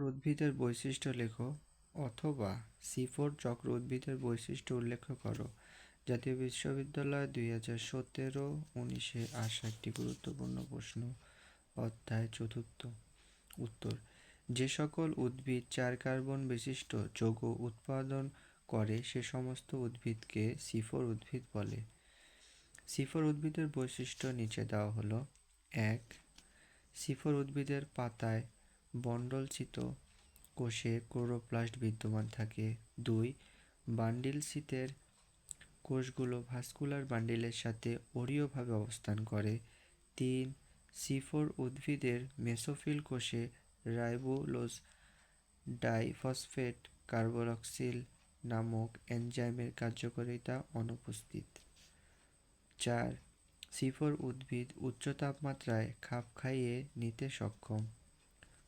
উদ্ভিদের বৈশিষ্ট্য লেখো অথবা সিফোর চক্র উদ্ভিদের বৈশিষ্ট্য উল্লেখ করো। জাতীয় বিশ্ববিদ্যালয় দুই হাজার সতেরো, উনিশে আসা একটি গুরুত্বপূর্ণ প্রশ্ন। অধ্যায় চতুর্থ। উত্তর। যে সকল উদ্ভিদ চার কার্বন বিশিষ্ট যৌগ উৎপাদন করে, সে সমস্ত উদ্ভিদকে সিফোর উদ্ভিদ বলে। সিফোর উদ্ভিদের বৈশিষ্ট্য নিচে দেওয়া হলো। এক সিফোর উদ্ভিদের পাতায় বন্ডলচিত কোষে ক্লোরোপ্লাস্ট বিদ্যমান থাকে। দুই, বান্ডিল শীতের কোষগুলো ভাস্কুলার বান্ডিলের সাথে অরীয়ভাবে অবস্থান করে। তিন সিফোর উদ্ভিদের মেসোফিল কোষে রাইবোলোজ ডাইফসফেট কার্বক্সিল নামক এনজাইমের কার্যকারিতা অনুপস্থিত। চার সিফোর উদ্ভিদ উচ্চ তাপমাত্রায় খাপ খাইয়ে নিতে সক্ষম।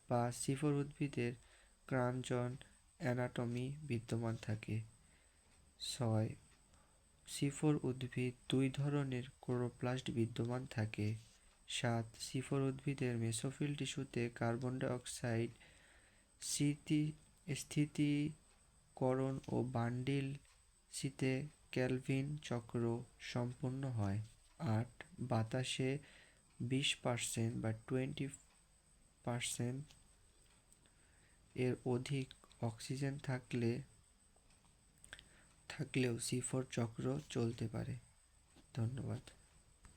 পাঁচ সিফোর উদ্ভিদের ক্রাঞ্চন অ্যানাটমি বিদ্যমান থাকে। ছয়, সিফোর উদ্ভিদ দুই ধরনের ক্লোরোপ্লাস্ট বিদ্যমান থাকে। সাত, সিফোর উদ্ভিদের মেসোফিল টিস্যুতে কার্বন ডাইঅক্সাইড স্মৃতি স্থিতিকরণ ও বান্ডিল শীতে ক্যালভিন চক্র সম্পূর্ণ হয়। আট, বাতাসে বিশ পার্সেন্ট বা টোয়েন্টি পার্সেন্ট এর অধিক অক্সিজেন থাকলে থাকলেও সি ফোর চক্র চলতে পারে। ধন্যবাদ।